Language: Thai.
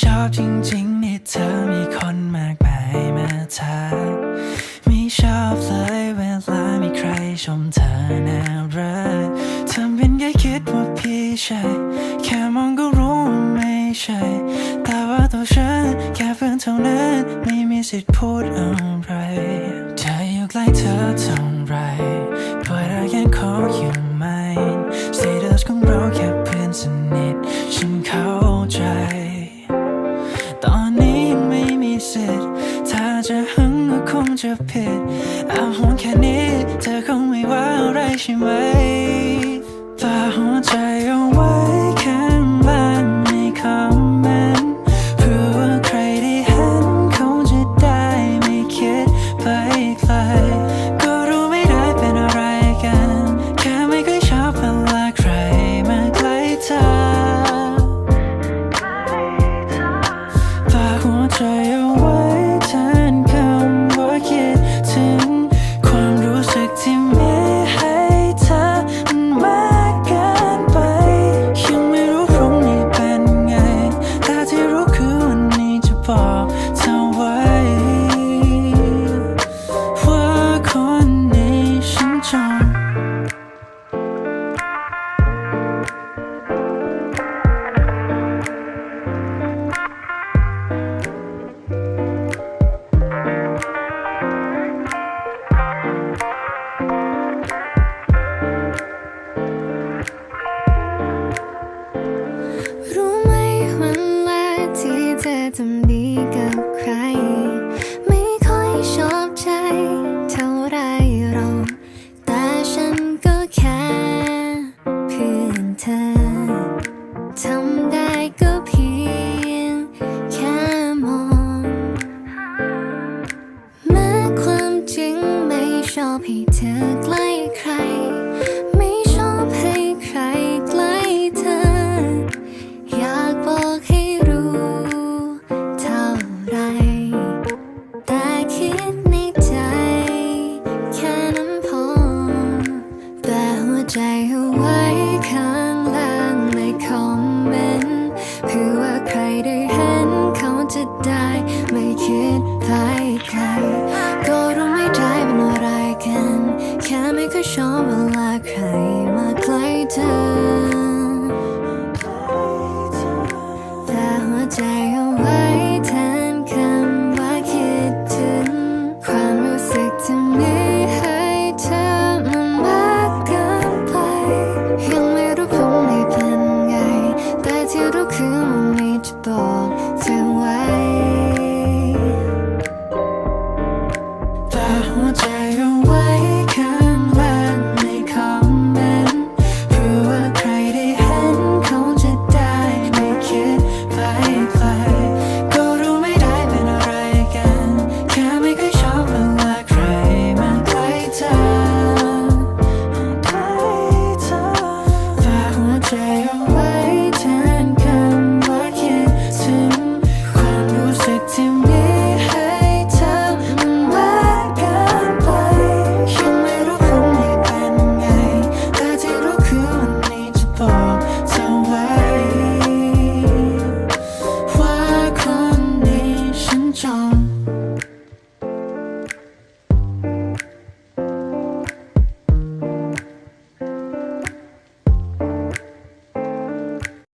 ชอบจริงๆนี่เธอมีคนมากมายมาทักไม่ชอบเลยเวลามีใครชมเธอน่ารักทำเป็นแค่คิดว่าพี่ใช่ แค่มองก็รู้ว่าไม่ใช่ แต่ว่าตัวฉันแค่เพื่อนเท่านั้นไม่มีสิทธิ์พูดอะไรเธออยู่ใกล้เธอเท่าไร But I can call you mine Status ของเราแค่เพื่อนสนิทฉันเข้าใจ จะผิดอาห่วงแค่นี้เธอคงไม่ว่าอะไรใช่ไหมฝากหัวใจเอาไว้ข้างล่างในคอมเมนเพื่อว่าใครได้เห็นเขาจะได้ไม่คิดไปไกลก็รู้ไม่ได้เป็นอะไรกัน แค่ไม่เคยชอบเวลาใครมาใกล้เธอฝากหัวใจ ให้เธอใกล้ใคร ไม่ชอบให้ใครใกล้เธอ อยากบอกให้รู้เท่าไร แต่คิดในใจ แค่นั้นพอ แต่หัวใจเอาไว้ข้างล่างในคอมเมนต์เพื่อว่าใครได้เห็นเขาจะได้ ไม่คิดไปไกล ไม่เคยชอบเวลาใครมาใกล้เธอ แต่หัวใจเอา